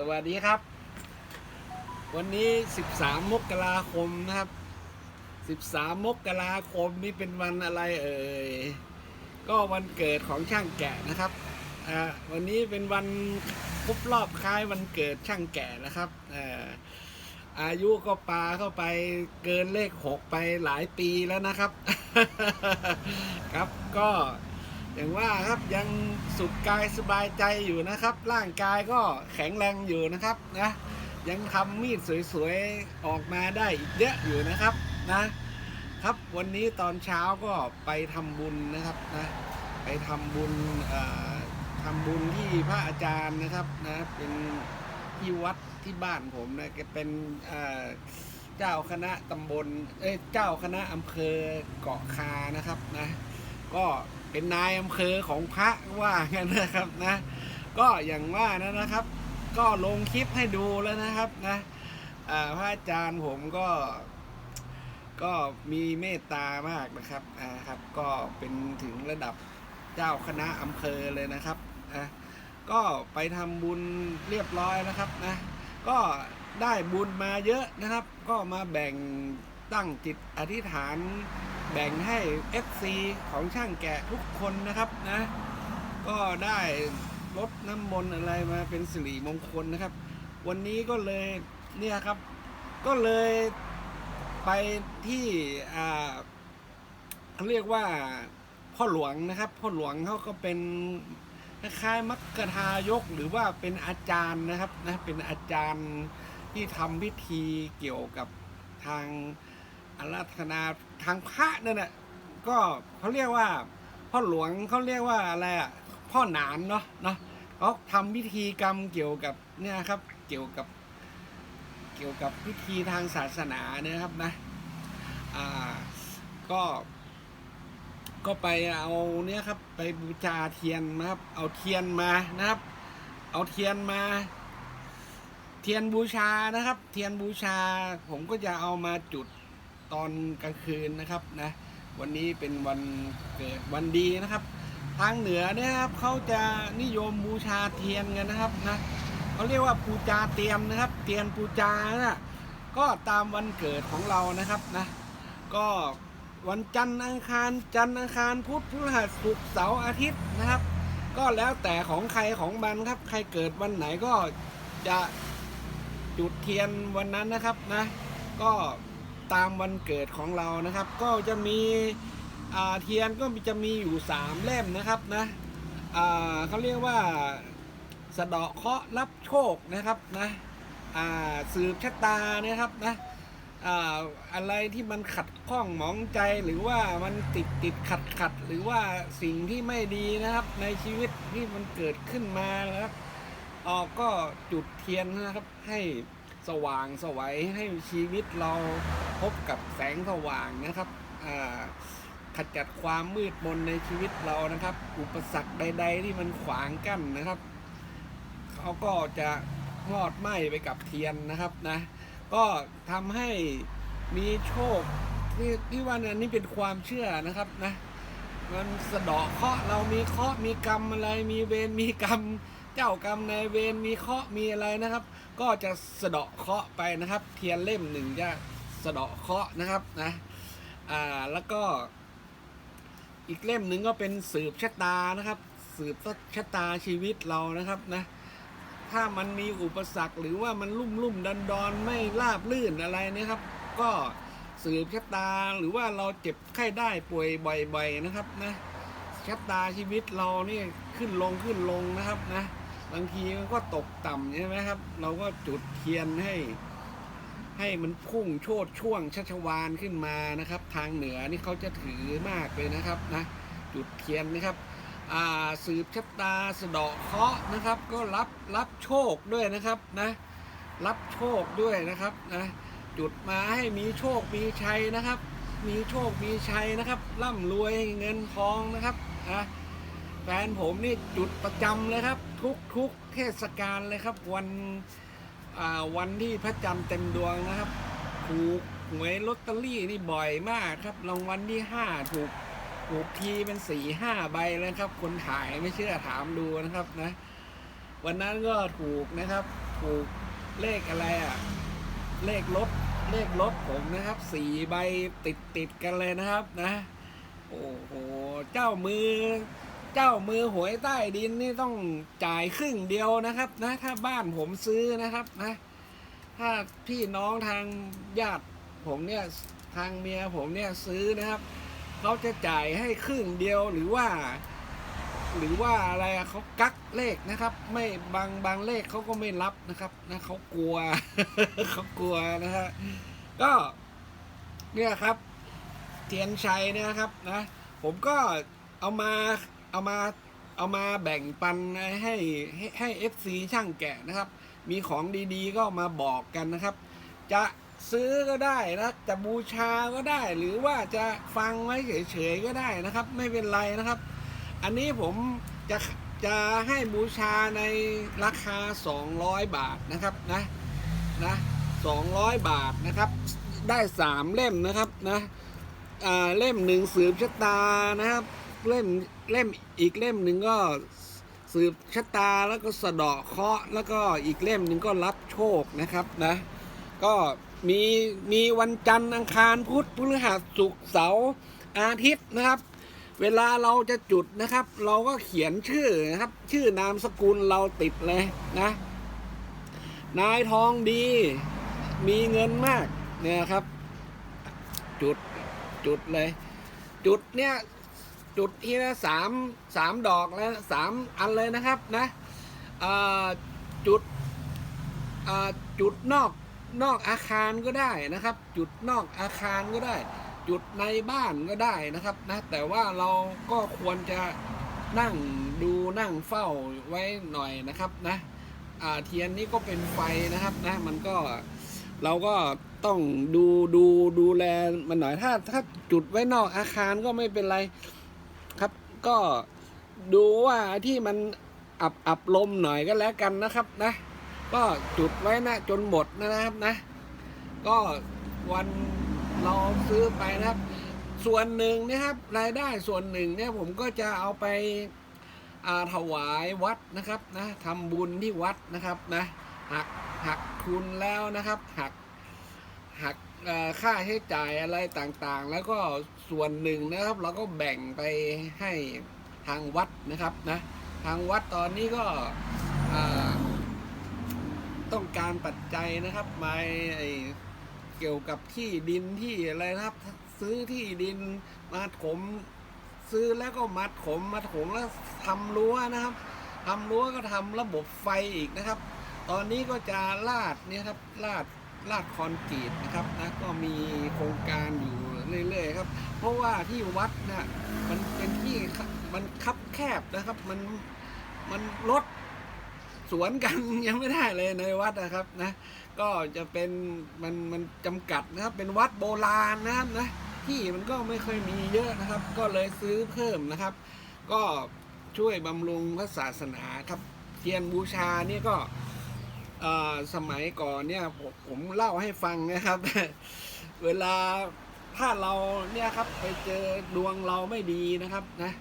สวัสดีครับ วันนี้ 13 มกราคมนะครับ 13 มกราคมนี่เป็นวันอะไรเอ่ย ก็วันเกิดของช่างแกะนะครับ อ่า วันนี้เป็นวันครบรอบคล้ายวันเกิดช่างแกะนะครับ อ่า อายุก็ปาเข้าไปเกินเลขหกไปหลายปีแล้วนะครับ ครับก็ อย่างว่าครับยังสุขกายสบายใจอยู่นะครับ ร่างกายก็แข็งแรงอยู่นะครับนะยังทำมีดสวยๆ ออกมาได้อีกเยอะอยู่นะครับนะครับวันนี้ตอนเช้าก็ไปทำบุญนะครับนะไปทำบุญทำบุญที่พระอาจารย์นะครับนะเป็นที่วัดที่บ้านผมนะแกเป็นเจ้าคณะตำบลเอ้เจ้าคณะอำเภอเกาะคานะครับนะก็ เป็นนายอำเภอของพระว่างั้นนะครับนะ ก็อย่างว่านะนะครับ ก็ลงคลิปให้ดูแล้วนะครับนะพระอาจารย์ผมก็ก็มีเมตตามากนะครับอ่าครับ ก็เป็นถึงระดับเจ้าคณะอำเภอเลยนะครับอะก็ไปทำบุญเรียบร้อยนะครับนะก็ได้บุญมาเยอะนะครับ ก็มาแบ่งตั้งจิตอธิษฐาน แบ่งให้ FC ของช่างแกะทุกคนนะครับนะ ก็ได้รดน้ำมนต์อะไรมาเป็นสิริมงคลนะครับ วันนี้ก็เลยเนี่ยครับ ก็เลยไปที่อ่าเขาเรียกว่าพ่อหลวงนะครับ พ่อหลวงเขาก็เป็นคล้ายๆมักกะทายกหรือว่าเป็นอาจารย์นะครับนะเป็นอาจารย์ที่ทำพิธีเกี่ยวกับทาง อาราธนาทางพระเนั่นะก็เขาเรียกว่า พ่อหลวงเขาเรียกว่าอะไรอะพ่อหนานเนาะเนาะเขาทำพิธีกรรมเกี่ยวกับเนี่ยครับเกี่ยวกับเกี่ยวกับพิธีทางศาสนาเนี่ยครับนะอ่าก็ก็ไปเอาเนี่ยครับไปบูชาเทียนนะครับ เอาเทียนมานะครับ เอาเทียนมา เทียนบูชานะครับ เทียนบูชาผมก็จะเอามาจุด ตอนกลางคืนนะครับนะวันนี้เป็นวันเกิดวันดีนะครับ ทางเหนือเนี่ยครับเขาจะนิยมบูชาเทียนกันนะครับนะเขาเรียกว่าปูจาเตรียมนะครับเทียนปูจานะก็ตามวันเกิดของเรานะครับนะก็วันจันทร์อังคารจันทร์อังคารพุธพฤหัสศุกร์เสาร์อาทิตย์นะครับ ก็แล้วแต่ของใครของมันครับ ใครเกิดวันไหนก็จะจุดเทียนวันนั้นนะครับนะ ก็ ตามวันเกิดของเรานะครับ ก็จะมีเทียนก็จะมีอยู่สามเล่มนะครับนะเขาเรียกว่าสะเดาะเคราะห์รับโชคนะครับนะสืบชะตานะครับนะอ่าอะไรที่มันขัดข้องหมองใจหรือว่ามันติดติดขัดขัดหรือว่าสิ่งที่ไม่ดีนะครับ ในชีวิตที่มันเกิดขึ้นมานะครับออกก็จุดเทียนนะครับให้ สว่างสวัยให้ชีวิตเราพบกับแสงสว่างนะครับขจัดความมืดมนในชีวิตเรานะครับ อุปสรรคใด ๆ ที่มันขวางกั้นนะครับเขาก็จะมอดไหม้ไปกับเทียนนะครับนะ ก็ทำให้มีโชคที่ที่ว่านี่ยนี่เป็นความเชื่อนะครับนะมันสะเดาะเคราะห์เรามีเคราะห์มีกรรมอะไรมีเวรมีกรรม เจ้ากรรมนายเวรมีเคราะห์มีอะไรนะครับ ก็จะสะเดาะเคราะห์ไปนะครับ เทียนเล่มหนึ่งจะสะเดาะเคราะห์นะครับนะอ่าแล้วก็อีกเล่มหนึ่งก็เป็นสืบชะตานะครับ สืบชะตาชีวิตเรานะครับนะถ้ามันมีอุปสรรคหรือว่ามันลุ่มลุ่มดันดอนไม่ราบลื่นอะไรนะครับ ก็สืบชะตาหรือว่าเราเจ็บไข้ได้ป่วยบ่อยๆนะครับนะชะตาชีวิตเรานี่ขึ้นลงขึ้นลงนะครับนะ บางทีมันก็ตกต่ำใช่ไหมครับ เราก็จุดเทียนให้ ให้มันพุ่งโชดช่วงชัชวานขึ้นมานะครับ ทางเหนือนี่เขาจะถือมากเลยนะครับนะจุดเทียนนะครับสืบชะตาสะเดาะเคาะนะครับ ก็รับรับโชคด้วยนะครับนะรับโชคด้วยนะครับนะจุดมาให้มีโชคมีชัยนะครับ มีโชคมีชัยนะครับ ร่ำรวยเงินทองนะครับนะแฟนผมนี่จุดประจำเลยครับ ทุกทุกเทศกาลเลยครับ วันวันที่พระจันทร์เต็มดวงนะครับ ถูกหวยลอตเตอรี่นี่บ่อยมากครับรางวัลที่ห้าถูกถูกทีเป็นสี่ห้าใบเลยครับ คนถ่ายไม่เชื่อถามดูนะครับนะ วันนั้นก็ถูกนะครับ ถูกเลขอะไรอะ เลขลบเลขลบผมนะครับสี่ใบติดติดกันเลยนะครับนะ โอ้โห เจ้ามือ เจ้ามือหวยใต้ดินนี่ต้องจ่ายครึ่งเดียวนะครับ นะ ถ้าบ้านผมซื้อนะครับนะ ถ้าพี่น้องทางญาติผมเนี่ยทางเมียผมเนี่ยซื้อนะครับเขาจะจ่ายให้ครึ่งเดียวหรือว่า หรือว่าอะไรเขากักเลขนะครับ ไม่บางบางเลขเขาก็ไม่รับนะครับนะเขากลัวเขากลัวนะฮะก็ เนี่ยครับ เทียนชัยเนี่ยครับนะ ผมก็เอามา เอามาเอามาแบ่งปันให้ให้ให้เอฟซีช่างแกะนะครับ มีของดีๆก็มาบอกกันนะครับ จะซื้อก็ได้นะจะบูชาก็ได้ หรือว่าจะฟังไว้เฉยๆก็ได้นะครับ ไม่เป็นไรนะครับ อันนี้ผมจะจะให้บูชาในราคา 200 บาทนะครับนะนะ200 บาทนะครับ ได้ 3 เล่มนะครับนะเล่มหนึ่งสืบชะตานะครับ เล่มเล่มอีกเล่มหนึ่งก็สืบชะตาแล้วก็สะเดาะเคราะห์แล้วก็อีกเล่มหนึ่งก็รับโชคนะครับนะ ก็มีมีวันจันทร์อังคารพุธพฤหัสศุกร์เสาร์อาทิตย์นะครับ เวลาเราจะจุดนะครับ เราก็เขียนชื่อนะครับ ชื่อนามสกุลเราติดเลยนะ นายทองดี มีเงินมากเนี่ยครับ จุดจุดเลย จุดเนี่ย จุดที่ละสามสามดอกแล้วสามอันเลยนะครับนะจุดจุดนอกนอกอาคารก็ได้นะครับ จุดนอกอาคารก็ได้ จุดในบ้านก็ได้นะครับนะแต่ว่าเราก็ควรจะนั่งดูนั่งเฝ้าไว้หน่อยนะครับนะเทียนนี้ก็เป็นไฟนะครับนะมันก็เราก็ต้องดูดูดูแลมันหน่อยถ้าถ้าจุดไว้นอกอาคารก็ไม่เป็นไร ก็ดูว่าที่มันอับอับลมหน่อยก็แล้วกันนะครับนะ ก็จุดไว้นะจนหมดนะครับนะ ก็วันเราซื้อไปนะครับ ส่วนหนึ่งนะครับรายได้ส่วนหนึ่งเนี่ยผมก็จะเอาไปอาถวายวัดนะครับนะทำบุญที่วัดนะครับนะหักหักทุนแล้วนะครับ หัก หักค่าใช้จ่ายอะไรต่างๆ แล้วก็ส่วนหนึ่งนะครับเราก็แบ่งไปให้ทางวัดนะครับนะทางวัดตอนนี้ก็ต้องการปัจจัยนะครับมาเกี่ยวกับที่ดินที่อะไรนะครับ ซื้อที่ดินมาถมซื้อแล้วก็มาถมมาถมแล้วทำรั้วนะครับทำรั้วก็ทำระบบไฟอีกนะครับ ตอนนี้ก็จะลาดเนี่ยครับลาด ลาดคอนกรีตนะครับนะก็มีโครงการอยู่เรื่อยๆครับ เพราะว่าที่วัดน่ะมันเป็นที่มันคับแคบนะครับมันมันรถสวนกันยังไม่ได้เลยในวัดนะครับนะก็จะเป็นมันมันจำกัดนะครับเป็นวัดโบราณนะครับนะที่มันก็ไม่ค่อยมีเยอะนะครับ ก็เลยซื้อเพิ่มนะครับ ก็ช่วยบำรุงพระศาสนาครับเทียนบูชาเนี่ยก็ สมัยก่อนเนี่ยผมผมเล่าให้ฟังนะครับ เวลาถ้าเราเนี่ยครับไปเจอดวงเราไม่ดีนะครับนะ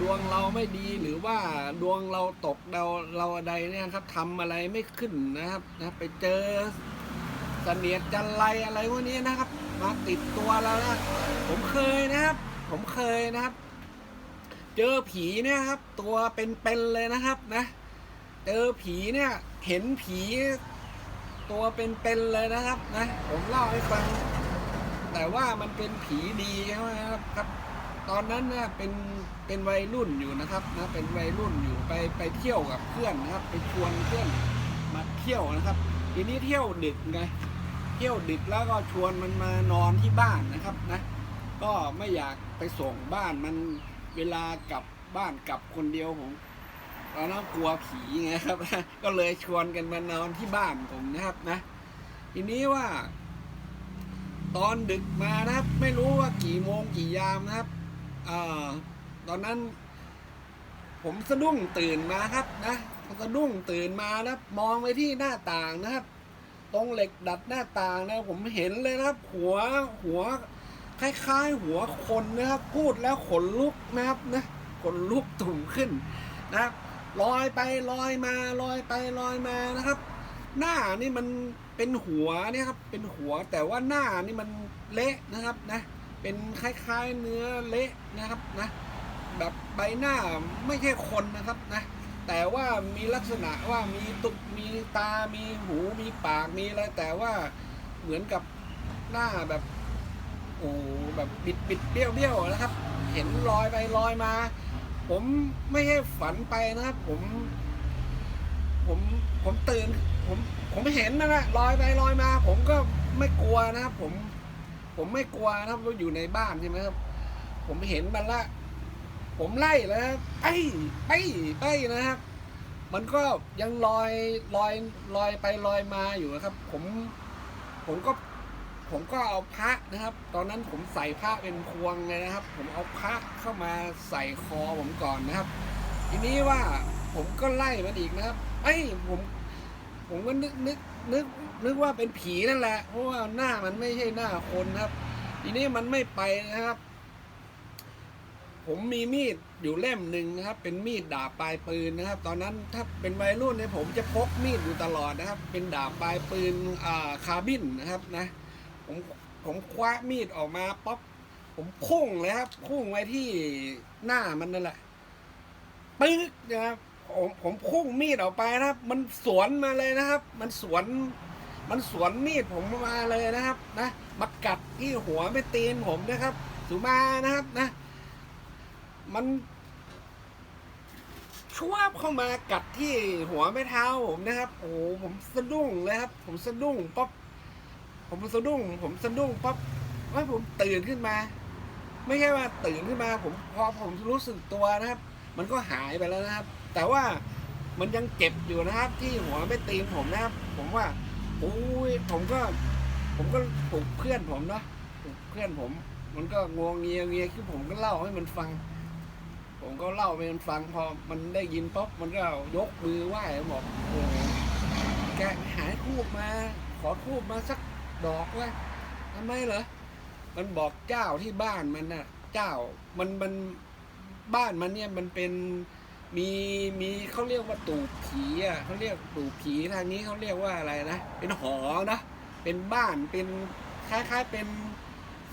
ดวงเราไม่ดีหรือว่าดวงเราตกเราเราใดเนี่ยครับทำอะไรไม่ขึ้นนะครับนะไปเจอเสนียดจันไรอะไรพวกนี้นะครับ มาติดตัวเรานะผมเคยนะครับ ผมเคยนะครับ เจอผีเนี่ยครับ ตัวเป็นๆเลยนะครับนะ เจอผีเนี่ย เห็นผีตัวเป็นๆเลยนะครับนะผมเล่าให้ฟัง แต่ว่ามันเป็นผีดีใช่ไหมครับครับ ตอนนั้นนี่ยเป็นเป็นวัยรุ่นอยู่นะครับนะเป็นวัยรุ่นอยู่ไปไปเที่ยวกับเพื่อนนะครับ ไปชวนเพื่อนมาเที่ยวนะครับ ทีนี้เที่ยวดึกไงเที่ยวดึกแล้วก็ชวนมันมานอนที่บ้านนะครับนะ ก็ไม่อยากไปส่งบ้านมันเวลากลับบ้านกลับคนเดียวผม ตอนนั้นกลัวผีไงครับ ก็เลยชวนกันมานอนที่บ้านผมนะครับนะ ทีนี้ว่า ตอนดึกมานะครับ ไม่รู้ว่ากี่โมงกี่ยามนะครับอ่าตอนนั้น ผมสะดุ้งตื่นมาครับนะสะดุ้งตื่นมาแล้วมองไปที่หน้าต่างนะครับ ตรงเหล็กดัดหน้าต่างนะผมเห็นเลยนะครับ หัวหัว คล้ายๆ หัวคนนะครับ พูดแล้วขนลุกนะครับนะขนลุกตุ่มขึ้นนะครับ ลอยไปลอยมาลอยไปลอยมานะครับ หน้านี่มันเป็นหัวเนี่ยครับเป็นหัวแต่ว่าหน้านี่มันเละนะครับนะ เป็นคล้ายๆเนื้อเละนะครับนะ แบบใบหน้าไม่ใช่คนนะครับนะ แต่ว่ามีลักษณะว่ามีตุกมีตา มีหูมีปากมีอะไรแต่ว่าเหมือนกับหน้าแบบโอ้แบบบิดบิดเบี้ยวเบี้ยวนะครับ เห็นลอยไปลอยมา ผมไม่ให้ฝันไปนะครับ ผม ผมผมตื่น ผมผมเห็นนะนะลอยไปลอยมา ผมก็ไม่กลัวนะครับผม ผมไม่กลัวนะครับเราอยู่ในบ้านใช่ไหมครับ ผมเห็นมันละ ผมไล่แล้วนะครับไปไปไปนะครับ มันก็ยังลอยลอยลอยไปลอยมาอยู่นะครับ ผม ผมก็ ผมก็เอาพระนะครับ ตอนนั้นผมใส่พระเป็นพวงเลยนะครับ ผมเอาพระเข้ามาใส่คอผมก่อนนะครับ ทีนี้ว่าผมก็ไล่มันอีกนะครับไอ้ยผมผมก็นึกนึกนึกนึกว่าเป็นผีนั่นแหละ เพราะว่าหน้ามันไม่ใช่หน้าคนครับ ทีนี้มันไม่ไปนะครับ ผมมีมีดอยู่เล่มหนึ่งนะครับ เป็นมีดดาบปลายปืนนะครับ ตอนนั้นถ้าเป็นวัยรุ่นเนี่ยผมจะพกมีดอยู่ตลอดนะครับ เป็นดาบปลายปืนอ่าคาร์บินนะครับนะ ผมผมคว้ามีดออกมาป๊อปผมพุ่งเลยครับพุ่งไว้ที่หน้ามันนั่นแหละปึ๊กนะครับผมผมพุ่งมีดออกไปนะครับ มันสวนมาเลยนะครับ มันสวน มันสวนมีดผมมาเลยนะครับ นะมากัดที่หัวไม่ตีนผมนะครับ สุมานะครับนะ มันชวบเข้ามากัดที่หัวไม่เท้าผมนะครับ โอ้ผมสะดุ้งเลยครับ ผมสะดุ้งป๊อป ผมสะดุ้ง ผมสะดุ้งป๊อปว่าผมตื่นขึ้นมา ไม่ใช่ว่าตื่นขึ้นมา ผมพอผมรู้สึกตัวนะครับ มันก็หายไปแล้วนะครับ แต่ว่ามันยังเจ็บอยู่นะครับ ที่หัวไม่ตีนผมนะครับ ผมว่าโอ้ยผมก็ ผมก็ปลุกเพื่อนผมเนาะปลุกเพื่อนผม มันก็งวงเงียเงียคือผมก็เล่าให้มันฟัง ผมก็เล่าให้มันฟังพอมันได้ยินป๊บมันก็ยกมือไหว้บอกโอ้แกหายทูบมา ขอทูบมาสัก ดอกว่าทำไมเหรอ มันบอกเจ้าที่บ้านมันน่ะ เจ้ามันมันบ้านมันเนี่ยมันเป็นมีมีเขาเรียกว่าตูบผีอะเขาเรียกตูบผีทางนี้เขาเรียกว่าอะไรนะเป็นหอนะเป็นบ้านเป็นคล้ายๆเป็น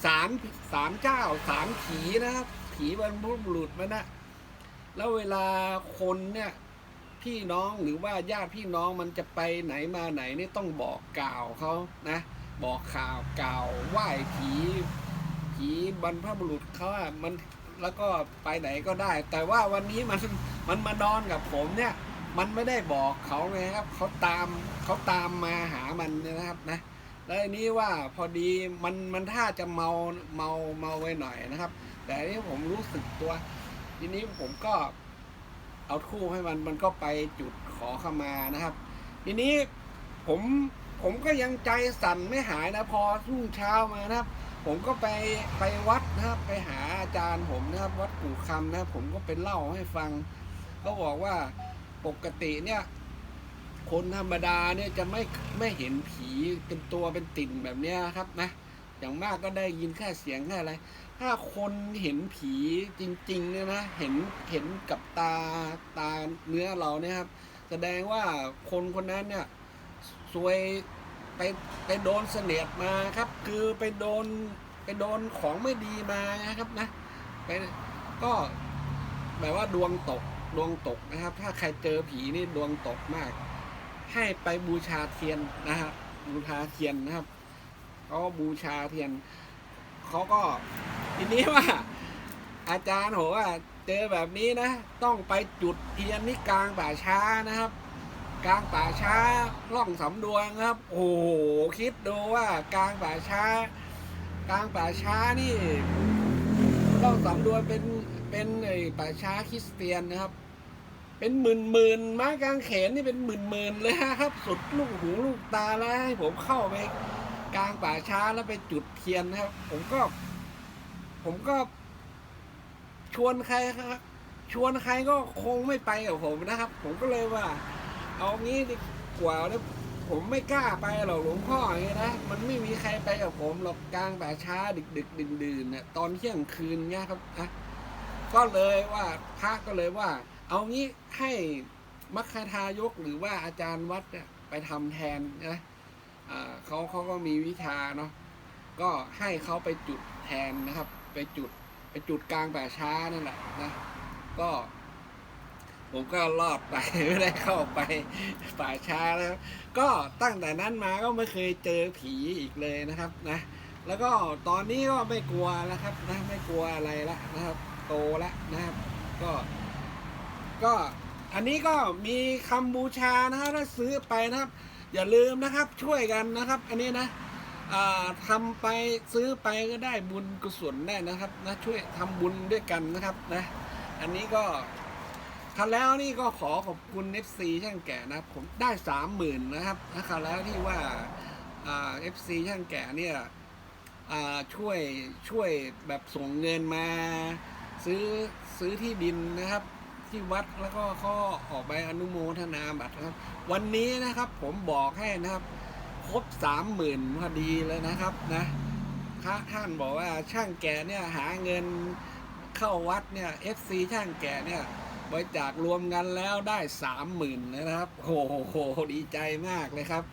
สารสารเจ้าสารผีนะครับผีบรรพบุรุษมันนะแล้วเวลาคนเนี่ยพี่น้องหรือว่าญาติพี่น้องมันจะไปไหนมาไหนนี่ต้องบอกกล่าวเขานะ บอกข่าวกล่าวไหว้ผีผีบรรพบุรุษเขาอะมันแล้วก็ไปไหนก็ได้ แต่ว่าวันนี้มันมันมานอนกับผมเนี่ย มันไม่ได้บอกเขาไงครับเขาตามเขาตามมาหามันนะครับนะแล้วนี้ว่าพอดีมันมันท่าจะเมาเมาเมาไว้หน่อยนะครับ แต่นี้ผมรู้สึกตัว ทีนี้ผมก็เอาทู่ให้มันมันก็ไปจุดขอเข้ามานะครับ ทีนี้ผม ผมก็ยังใจสั่นไม่หายนะพอรุ่งเช้ามานะครับ ผมก็ไปไปวัดนะครับไปหาอาจารย์ผมนะครับ วัดกู่คำนะครับ ผมก็ไปเล่าให้ฟังก็บอกว่าปกติเนี่ยคนธรรมดาเนี่ยจะไม่ไม่เห็นผีเป็นตัวเป็นติ่นแบบเนี้ยครับนะอย่างมากก็ได้ยินแค่เสียงแค่อะไร ถ้าคนเห็นผีจริงๆเนี่ยนะเห็นเห็นกับตาตาเนื้อเราเนี่ยครับ แสดงว่าคนคนนั้นเนี่ย ซวยไปไปโดนเสนียดมาครับ คือไปโดนไปโดนของไม่ดีมานะครับนะไปก็แบบว่าดวงตกดวงตกนะครับ ถ้าใครเจอผีนี่ดวงตกมาก ให้ไปบูชาเทียนนะครับบูชาเทียนนะครับเขาก็บูชาเทียนเขาก็ทีนี้ว่า อาจารย์บอกว่าเจอแบบนี้นะ ต้องไปจุดเทียนที่กลางป่าช้านะครับ กลางป่าช้าล่องสำดวงครับ โอ้โหคิดดูว่ากลางป่าช้า กลางป่าช้านี่ล่องสำดวงเป็นเป็นไอ้ป่าช้าคริสเตียนนะครับ เป็นหมื่นหมื่นไม้กลางเขนนี่เป็นหมื่นหมื่นเลยครับ สุดลูกหูลูกตาแล้วให้ผมเข้าไปกลางป่าช้าแล้วไปจุดเทียนนะครับ ผมก็ ผมก็ ชวนใครครับชวนใครก็คงไม่ไปกับผมนะครับ ผมก็เลยว่า เอางี้ดีกว่าแล้วผมไม่กล้าไปหรอกหลวงพ่ออย่างเงี้ยนะ มันไม่มีใครไปกับผมหรอกกลางป่าช้าดึกดึกดื่นดื่นเนี่ยตอนเที่ยงคืนเงี้ยครับนะก็เลยว่าพระก็เลยว่า เอางี้ให้มัคคทายกหรือว่าอาจารย์วัดเนี่ยไปทำแทนนะอ่าเขาเขาก็มีวิชาเนาะก็ให้เขาไปจุดแทนนะครับ ไปจุดไปจุดกลางป่าช้านั่นแหละนะก็ ผมก็รอดไปไม่ได้เข้าไปป่าช้าแล้ว ก็ตั้งแต่นั้นมาก็ไม่เคยเจอผีอีกเลยนะครับนะ แล้วก็ตอนนี้ก็ไม่กลัวแล้วครับนะไม่กลัวอะไรละนะครับ โตแล้วนะครับ ก็ ก็อันนี้ก็มีคำบูชานะครับถ้าซื้อไปนะครับ อย่าลืมนะครับช่วยกันนะครับ อันนี้นะอ่าทำไปซื้อไปก็ได้บุญกุศลได้นะครับนะช่วยทำบุญด้วยกันนะครับนะ อันนี้ก็ คราวแล้วนี่ก็ขอขอบคุณ FC ช่างแก่นะครับผมได้สามหมื่นนะครับนะคราวแล้วที่ว่าอ่า FC ช่างแก่เนี่ยช่วยช่วยแบบส่งเงินมา ซื้อซื้อที่ดินนะครับ ที่วัดแล้วก็ขาอออกใบอนุโมทนาบัตรนะครับ วันนี้นะครับผมบอกให้นะครับ ครบสามหมื่นพอดีเลยนะครับนะพระท่านบอกว่าช่างแก่เนี่ยหาเงินเข้าวัดเนี่ย FC ช่างแก่เนี่ย บริจาครวมกันแล้วได้สามหมื่นนะครับ โอ้โหดีใจมากเลยครับ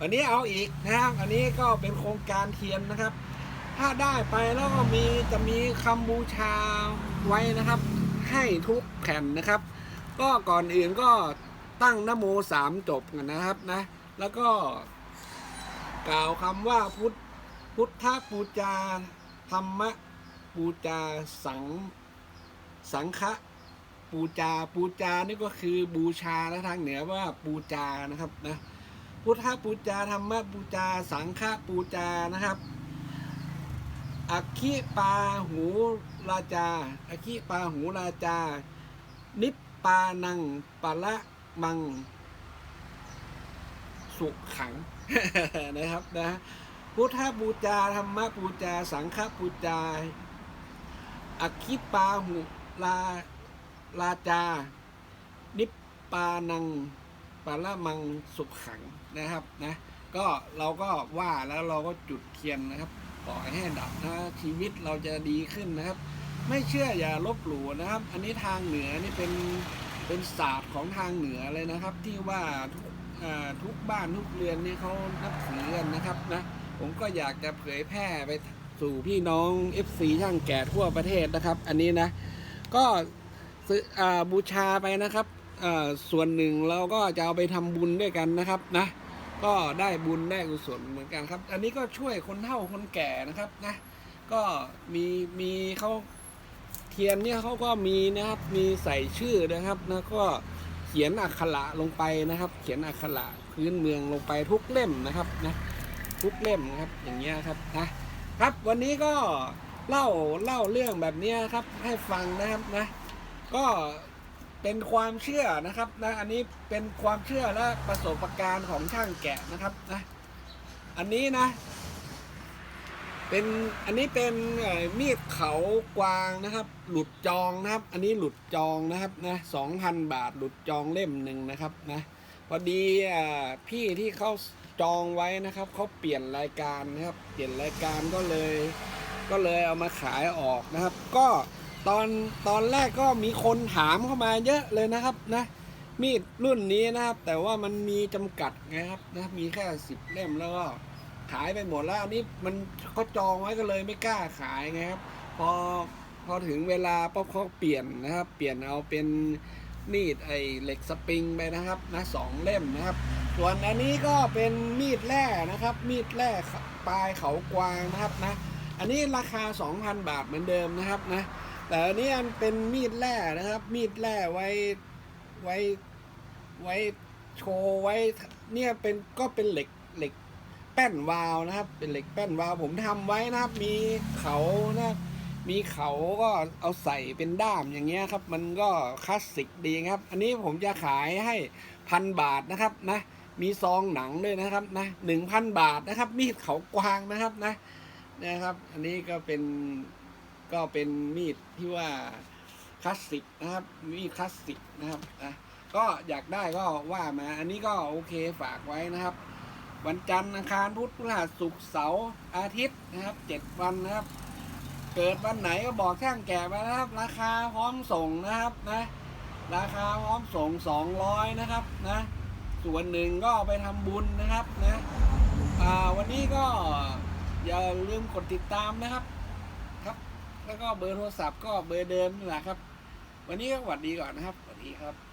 วันนี้เอาอีกนะครับอันนี้ก็เป็นโครงการเทียนนะครับ ถ้าได้ไปแล้วก็มีจะมีคำบูชาไว้นะครับ ให้ทุกแผ่นนะครับ ก็ก่อนอื่นก็ตั้งนโมสามจบกันนะครับนะ แล้วก็ กล่าวคำว่าพุทธพุทธปูจาธรรมปูจาสังสังฆ ปูจา ปูจานี่ก็คือบูชาและทางเหนือว่าปูจานะครับนะพุทธปูจาธรรมปูจา สังฆปูจานะครับอัคคิปาหูราจาอัคคิปาหูราจา นิปปานังปะละมัง สุขขังนะครับนะพุทธบูชาธรรมบูชาสังฆบูชาอัคคิปาหุลา ลาจา นิปปานังปาละมังสุขขังนะครับนะก็เราก็ว่าแล้วเราก็จุดเทียนนะครับปล่อยให้ดับนะชีวิตเราจะดีขึ้นนะครับ ไม่เชื่ออย่าลบหลู่นะครับ อันนี้ทางเหนือนี่เป็นเป็นศาสตร์ของทางเหนือเลยนะครับ ที่ว่าทุกทุกบ้านทุกเรือนนี่เขานับถือกันนะครับนะผมก็อยากจะเผยแพร่ไปสู่พี่น้อง FC ช่างแก่ทั่วประเทศนะครับ อันนี้นะ ก็ ซื้อบูชาไปนะครับส่วนหนึ่งเราก็จะเอาไปทำบุญด้วยกันนะครับนะก็ได้บุญได้กุศลเหมือนกันครับ อันนี้ก็ช่วยคนเฒ่าคนแก่นะครับนะก็มีมีเขาเทียนเนี่ยเขาก็มีนะครับมีใส่ชื่อนะครับนะก็เขียนอักขระลงไปนะครับ เขียนอักขระพื้นเมืองลงไปทุกเล่มนะครับนะทุกเล่มนะครับอย่างเงี้ยครับนะครับวันนี้ก็เล่าเล่าเรื่องแบบนี้ครับให้ฟังนะครับนะ ก็เป็นความเชื่อนะครับนะอันนี้เป็นความเชื่อและประสบการณ์ของช่างแกะนะครับนะอันนี้นะเป็นอันนี้เป็นมีดเขากวางนะครับ หลุดจองนะครับ อันนี้หลุดจองนะครับนะสองพันบาทหลุดจองเล่มหนึ่งนะครับนะพอดีอ่าพี่ที่เขาจองไว้นะครับเขาเปลี่ยนรายการนะครับ เปลี่ยนรายการก็เลย ก็เลยเอามาขายออกนะครับ ก็ ตอนตอนแรกก็มีคนถามเข้ามาเยอะเลยนะครับนะ มีดรุ่นนี้นะครับ แต่ว่ามันมีจำกัดไงครับนะมีแค่สิบเล่มแล้วก็ขายไปหมดแล้วอันนี้มันเขาจองไว้ก็เลยไม่กล้าขายไงครับ พอพอถึงเวลาป๊บเขาเปลี่ยนนะครับ เปลี่ยนเอาเป็นมีดไอเหล็กสปริงไปนะครับนะสองเล่มนะครับ ส่วนอันนี้ก็เป็นมีดแร่นะครับ มีดแร่ปลายเขากวางนะครับนะ อันนี้ราคา 2,000 บาทเหมือนเดิมนะครับนะ แต่อันนี้อันเป็นมีดแร่นะครับ มีดแร่ไว้ไว้ไว้โชว์ไว้เนี่ยเป็นก็เป็นเหล็กเหล็กแป้นวาล์วนะครับ เป็นเหล็กแป้นวาล์วผมทำไว้นะครับ มีเขานะมีเขาก็เอาใส่เป็นด้ามอย่างเงี้ยครับ มันก็คลาสสิกดีครับ อันนี้ผมจะขายให้พันบาทนะครับนะมีซองหนังด้วยนะครับนะหนึ่งพันบาทนะครับ มีดเขากวางนะครับนะนะครับ อันนี้ก็เป็น ก็เป็นมีดที่ว่าคลาสสิกนะครับ มีดคลาสสิกนะครับนะก็อยากได้ก็ว่ามาอันนี้ก็โอเคฝากไว้นะครับ วันจันทร์อังคารพุธพฤหัสศุกร์เสาร์อาทิตย์นะครับเจ็ดวันนะครับ เกิดวันไหนก็บอกช่างแก่ไปนะครับ ราคาพร้อมส่งนะครับนะราคาพร้อมส่ง200นะครับนะส่วนหนึ่งก็ไปทำบุญนะครับนะวันนี้ก็อย่าลืมกดติดตามนะครับ แล้วก็เบอร์โทรศัพท์ก็เบอร์เดิมนี่แหละครับ วันนี้ก็สวัสดีก่อนนะครับสวัสดีครับ